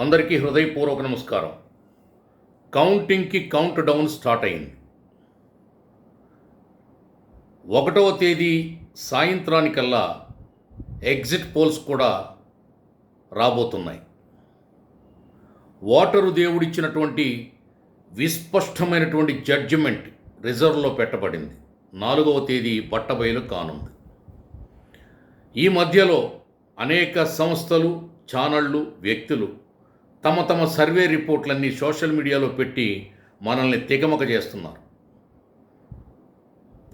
అందరికీ హృదయపూర్వక నమస్కారం. కౌంటింగ్కి కౌంట్ డౌన్ స్టార్ట్ అయింది. ఒకటవ తేదీ సాయంత్రానికల్లా ఎగ్జిట్ పోల్స్ కూడా రాబోతున్నాయి. ఓటరు దేవుడిచ్చినటువంటి విస్పష్టమైనటువంటి జడ్జిమెంట్ రిజర్వ్లో పెట్టబడింది. నాలుగవ తేదీ బట్టబయలు కానుంది. ఈ మధ్యలో అనేక సంస్థలు ఛానళ్ళు వ్యక్తులు తమ తమ సర్వే రిపోర్ట్లన్నీ సోషల్ మీడియాలో పెట్టి మనల్ని తెగమక చేస్తున్నారు.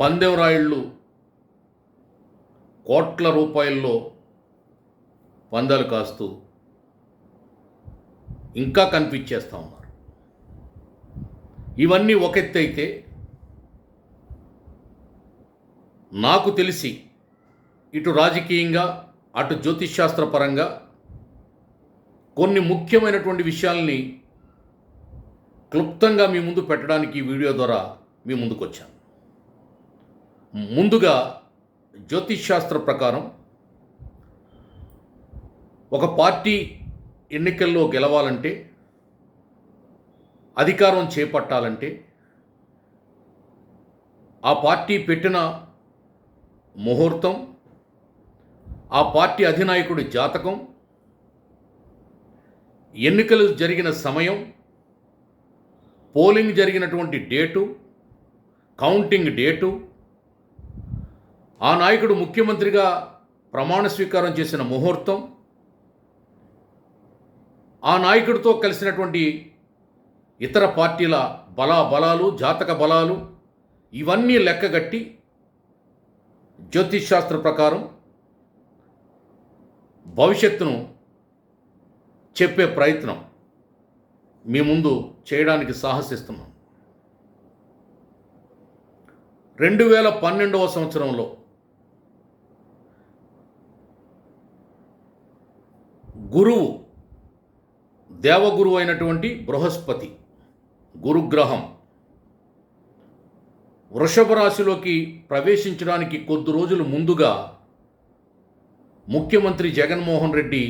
పందెం కోట్ల రూపాయల్లో పందాలు కాస్తూ ఇంకా కనిపించేస్తూ ఉన్నారు. ఇవన్నీ ఒక ఎత్తు అయితే నాకు తెలిసి ఇటు రాజకీయంగా అటు జ్యోతిష్శాస్త్రపరంగా కొన్ని ముఖ్యమైనటువంటి విషయాల్ని క్లుప్తంగా మీ ముందు పెట్టడానికి ఈ వీడియో ద్వారా మీ ముందుకు వచ్చాను ముందుగా జ్యోతిష్శాస్త్ర ప్రకారం ఒక పార్టీ ఎన్నికల్లో గెలవాలంటే అధికారం చేపట్టాలంటే ఆ పార్టీ పెట్టిన ముహూర్తం ఆ పార్టీ అధినాయకుడి జాతకం ఎన్నికలు జరిగిన సమయం పోలింగ్ జరిగినటువంటి డేటు కౌంటింగ్ డేటు ఆ నాయకుడు ముఖ్యమంత్రిగా ప్రమాణ స్వీకారం చేసిన ముహూర్తం ఆ నాయకుడితో కలిసినటువంటి ఇతర పార్టీల బలా బలాలు జాతక బలాలు ఇవన్నీ లెక్కగట్టి జ్యోతిష్ శాస్త్ర ప్రకారం భవిష్యత్తును చెప్పే ప్రయత్నం మీ ముందు చేయడానికి సాహసిస్తున్నాం. రెండు వేల పన్నెండవ సంవత్సరంలో గురువు దేవగురువు అయినటువంటి బృహస్పతి గురుగ్రహం వృషభ రాశిలోకి ప్రవేశించడానికి కొద్ది రోజులు ముందుగా ముఖ్యమంత్రి జగన్మోహన్ రెడ్డి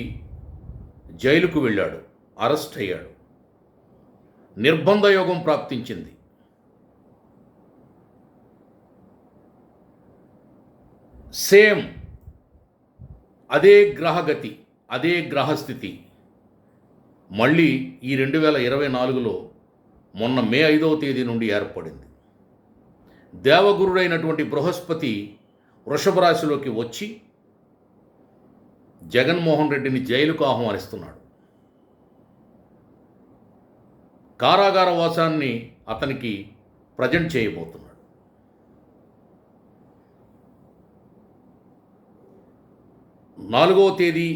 జైలుకు వెళ్ళాడు. అరెస్ట్ అయ్యాడు. నిర్బంధ యోగం ప్రాప్తించింది. సేమ్ అదే గ్రహగతి అదే గ్రహస్థితి. మళ్ళీ ఈ రెండు వేల ఇరవై నాలుగులో మొన్న మే ఐదవ తేదీ నుండి ఏర్పడింది. దేవగురుడైనటువంటి బృహస్పతి వృషభ రాశిలోకి వచ్చి జగన్మోహన్ రెడ్డిని జైలుకు ఆహ్వానిస్తున్నాడు. కారాగార వాసాన్ని అతనికి ప్రజెంట్ చేయబోతున్నాడు. నాలుగవ తేదీ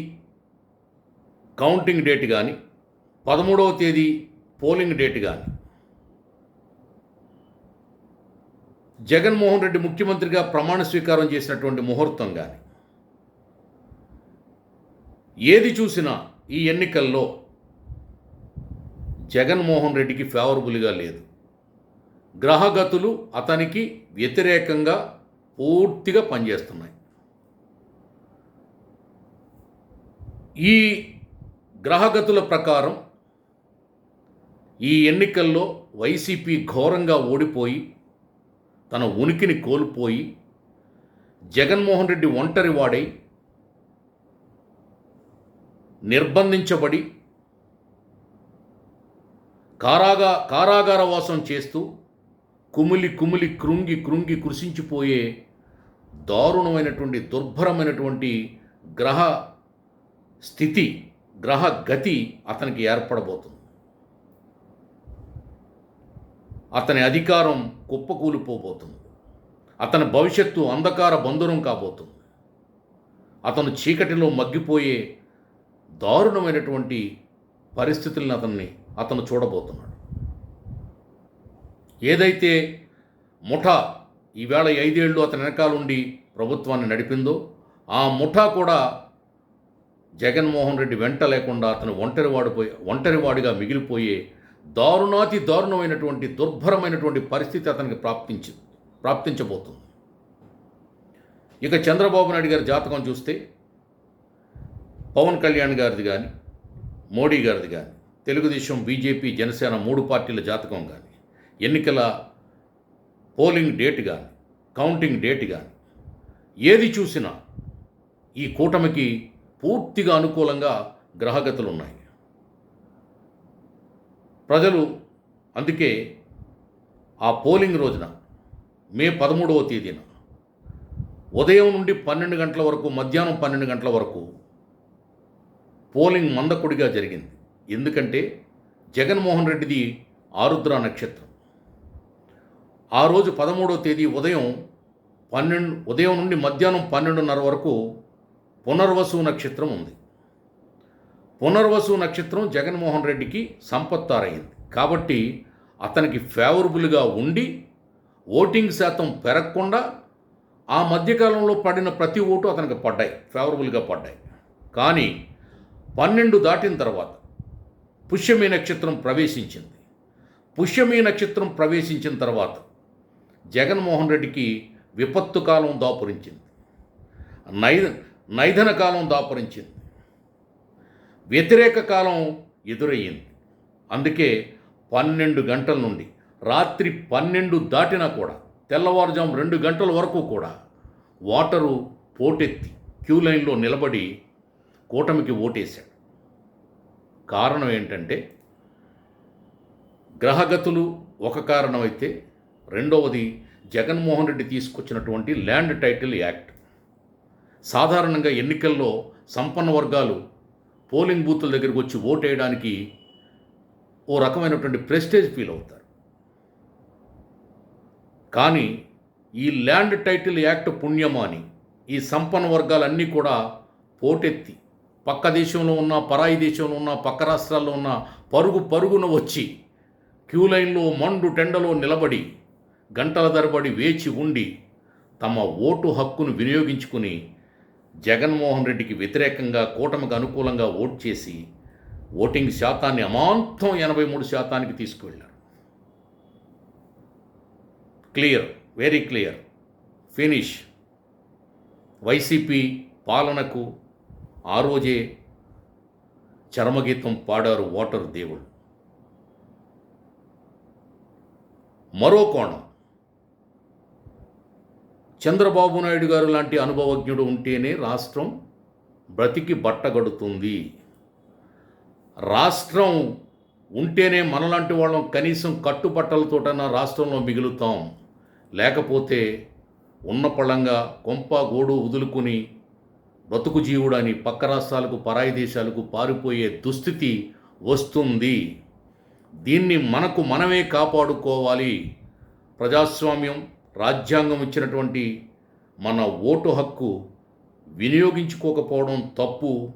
కౌంటింగ్ డేట్ కానీ పదమూడవ తేదీ పోలింగ్ డేట్ కానీ జగన్మోహన్ రెడ్డి ముఖ్యమంత్రిగా ప్రమాణ స్వీకారం చేసినటువంటి ముహూర్తం కానీ ఏది చూసినా ఈ ఎన్నికల్లో జగన్మోహన్ రెడ్డికి ఫేవరబుల్గా లేదు. గ్రహగతులు అతనికి వ్యతిరేకంగా పూర్తిగా పనిచేస్తున్నాయి. ఈ గ్రహగతుల ప్రకారం ఈ ఎన్నికల్లో వైసీపీ ఘోరంగా ఓడిపోయి తన ఉనికిని కోల్పోయి జగన్మోహన్ రెడ్డి ఒంటరి వాడై నిర్బంధించబడి కారాగా కారాగార వాసం చేస్తూ కుమిలి కుమిలి కృంగి కృంగి కృషించిపోయే దారుణమైనటువంటి దుర్భరమైనటువంటి గ్రహ స్థితి గ్రహ గతి అతనికి ఏర్పడబోతుంది. అతని అధికారం కుప్పకూలిపోబోతుంది. అతని భవిష్యత్తు అంధకార బంధురం కాబోతుంది. అతను చీకటిలో మగ్గిపోయే దారుణమైనటువంటి పరిస్థితులను అతన్ని అతను చూడబోతున్నాడు. ఏదైతే ముఠా ఈవేళ ఐదేళ్ళు అతని వెనకాలండి ప్రభుత్వాన్ని నడిపిందో ఆ ముఠా కూడా జగన్మోహన్ రెడ్డి వెంట లేకుండా అతను ఒంటరివాడిపోయి ఒంటరివాడిగా మిగిలిపోయే దారుణాతి దారుణమైనటువంటి దుర్భరమైనటువంటి పరిస్థితి అతనికి ప్రాప్తించి ప్రాప్తించబోతుంది. ఇక చంద్రబాబు నాయుడు గారి జాతకం చూస్తే పవన్ కళ్యాణ్ గారిది కానీ మోడీ గారిది కానీ తెలుగుదేశం బీజేపీ జనసేన మూడు పార్టీల జాతకం కానీ ఎన్నికల పోలింగ్ డేట్ కానీ కౌంటింగ్ డేట్ కానీ ఏది చూసినా ఈ కూటమికి పూర్తిగా అనుకూలంగా గ్రహగతులు ఉన్నాయి. ప్రజలు అందుకే ఆ పోలింగ్ రోజున మే పదమూడవ తేదీన ఉదయం నుండి పన్నెండు గంటల వరకు మధ్యాహ్నం పన్నెండు గంటల వరకు పోలింగ్ మందకుడిగా జరిగింది. ఎందుకంటే జగన్మోహన్ రెడ్డిది ఆరుద్ర నక్షత్రం. ఆ రోజు పదమూడవ తేదీ ఉదయం పన్నెండు ఉదయం నుండి మధ్యాహ్నం పన్నెండున్నర వరకు పునర్వసు నక్షత్రం ఉంది. పునర్వసు నక్షత్రం జగన్మోహన్ రెడ్డికి సంపత్తారయింది. కాబట్టి అతనికి ఫేవరబుల్గా ఉండి ఓటింగ్ శాతం పెరగకుండా ఆ మధ్యకాలంలో పడిన ప్రతి ఓటు అతనికి పడ్డాయి. ఫేవరబుల్గా పడ్డాయి. కానీ పన్నెండు దాటిన తర్వాత పుష్యమి నక్షత్రం ప్రవేశించింది. పుష్యమి నక్షత్రం ప్రవేశించిన తర్వాత జగన్మోహన్ రెడ్డికి విపత్తు కాలం దాపురించింది. నై నైధన కాలం దాపురించింది. వ్యతిరేక కాలం ఎదురయ్యింది. అందుకే పన్నెండు గంటల నుండి రాత్రి పన్నెండు దాటినా కూడా తెల్లవారుజాము రెండు గంటల వరకు కూడా వాటరు పోటెత్తి క్యూ లైన్లో నిలబడి కూటమికి ఓటేశాడు. కారణం ఏంటంటే గ్రహగతులు ఒక కారణమైతే రెండవది జగన్మోహన్ రెడ్డి తీసుకొచ్చినటువంటి ల్యాండ్ టైటిల్ యాక్ట్. సాధారణంగా ఎన్నికల్లో సంపన్న వర్గాలు పోలింగ్ బూత్ల దగ్గరికి వచ్చి ఓటేయడానికి ఓ రకమైనటువంటి ప్రెస్టేజ్ ఫీల్ అవుతారు. కానీ ఈ ల్యాండ్ టైటిల్ యాక్ట్ పుణ్యమాని ఈ సంపన్న వర్గాలన్నీ కూడా పోటెత్తి పక్క దేశంలో ఉన్న పరాయి దేశంలో ఉన్న పక్క రాష్ట్రాల్లో ఉన్న పరుగు పరుగున వచ్చి క్యూ లైన్లో మండు టెండలో నిలబడి గంటల తరబడి వేచి ఉండి తమ ఓటు హక్కును వినియోగించుకుని జగన్మోహన్ రెడ్డికి వ్యతిరేకంగా కూటమికి అనుకూలంగా ఓట్ చేసి ఓటింగ్ శాతాన్ని అమాంతం ఎనభై మూడు శాతానికి తీసుకువెళ్ళారు. Clear very clear. Finish. YCP పాలనకు ఆ రోజే చరమగీతం పాడారు వాటర్ దేవుడు. మరో కోణం. చంద్రబాబు నాయుడు గారు లాంటి అనుభవజ్ఞుడు ఉంటేనే రాష్ట్రం బ్రతికి బట్టగడుతుంది రాష్ట్రం ఉంటేనే మనలాంటి వాళ్ళం కనీసం కట్టుబట్టలతోటన్నా రాష్ట్రంలో మిగులుతాం. లేకపోతే ఉన్న పళ్ళంగా కొంప గోడు వదులుకుని బ్రతుకు జీవుడని పక్క రాష్ట్రాలకు పరాయి దేశాలకు పారిపోయే దుస్థితి వస్తుంది. దీన్ని మనకు మనమే కాపాడుకోవాలి. ప్రజాస్వామ్యం రాజ్యాంగం ఇచ్చినటువంటి మన ఓటు హక్కు వినియోగించుకోకపోవడం తప్పు.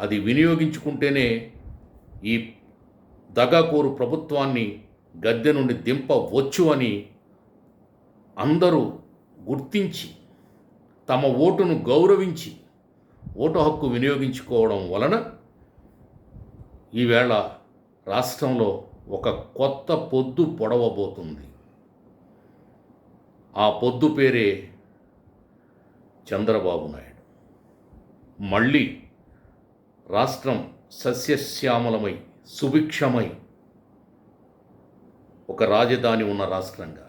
అది వినియోగించుకుంటేనే ఈ దగాకోరు ప్రభుత్వాన్ని గద్దె నుండి దింపవచ్చు అని అందరూ గుర్తించి తమ ఓటును గౌరవించి ఓటు హక్కు వినియోగించుకోవడం వలన ఈవేళ రాష్ట్రంలో ఒక కొత్త పొద్దు పొడవబోతుంది. ఆ పొద్దు పేరే చంద్రబాబు నాయుడు. మళ్ళీ రాష్ట్రం సస్యశ్యామలమై సుభిక్షమై ఒక రాజధాని ఉన్న రాష్ట్రంగా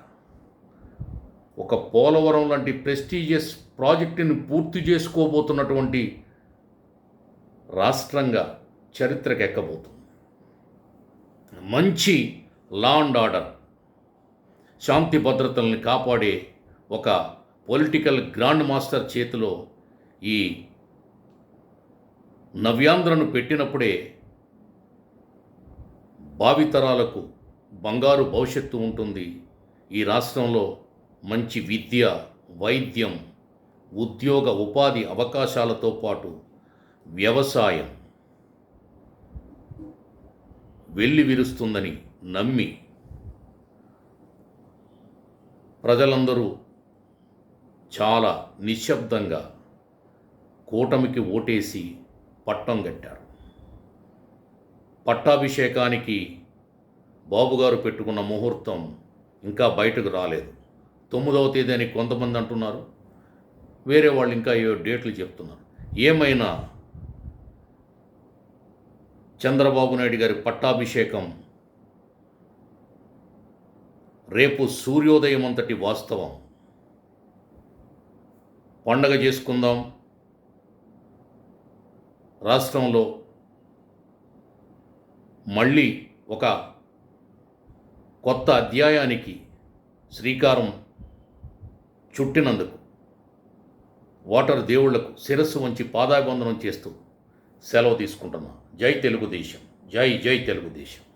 ఒక పోలవరం లాంటి ప్రెస్టీజియస్ ప్రాజెక్టుని పూర్తి చేసుకోబోతున్నటువంటి రాష్ట్రంగా చరిత్రకు ఎక్కబోతుంది మంచి లా అండ్ ఆర్డర్ శాంతి భద్రతల్ని కాపాడే ఒక పొలిటికల్ గ్రాండ్ మాస్టర్ చేతిలో ఈ నవ్యాంధ్రను పెట్టినప్పుడే భావితరాలకు బంగారు భవిష్యత్తు ఉంటుంది. ఈ రాష్ట్రంలో మంచి విద్య వైద్యం ఉద్యోగ ఉపాధి అవకాశాలతో పాటు వ్యవసాయం. వెళ్ళి విరుస్తుందని నమ్మి ప్రజలందరూ చాలా నిశ్శబ్దంగా కూటమికి ఓటేసి పట్టం కట్టారు. పట్టాభిషేకానికి బాబుగారు పెట్టుకున్న ముహూర్తం ఇంకా బయటకు రాలేదు. తొమ్మిదవ తేదీ అని కొంతమంది అంటున్నారు. వేరే వాళ్ళు ఇంకా ఏ డేట్లు చెప్తున్నారు. ఏమైనా చంద్రబాబు నాయుడు గారి పట్టాభిషేకం రేపు సూర్యోదయం అంతటి వాస్తవం. పండగ చేసుకుందాం. రాష్ట్రంలో మళ్ళీ ఒక కొత్త అధ్యాయానికి శ్రీకారం చుట్టినందుకు వాటర్ దేవుళ్ళకు శిరస్సు వంచి పాదాభివందనం చేస్తూ సెలవు తీసుకుంటున్నాను జై తెలుగుదేశం. జై జై తెలుగుదేశం.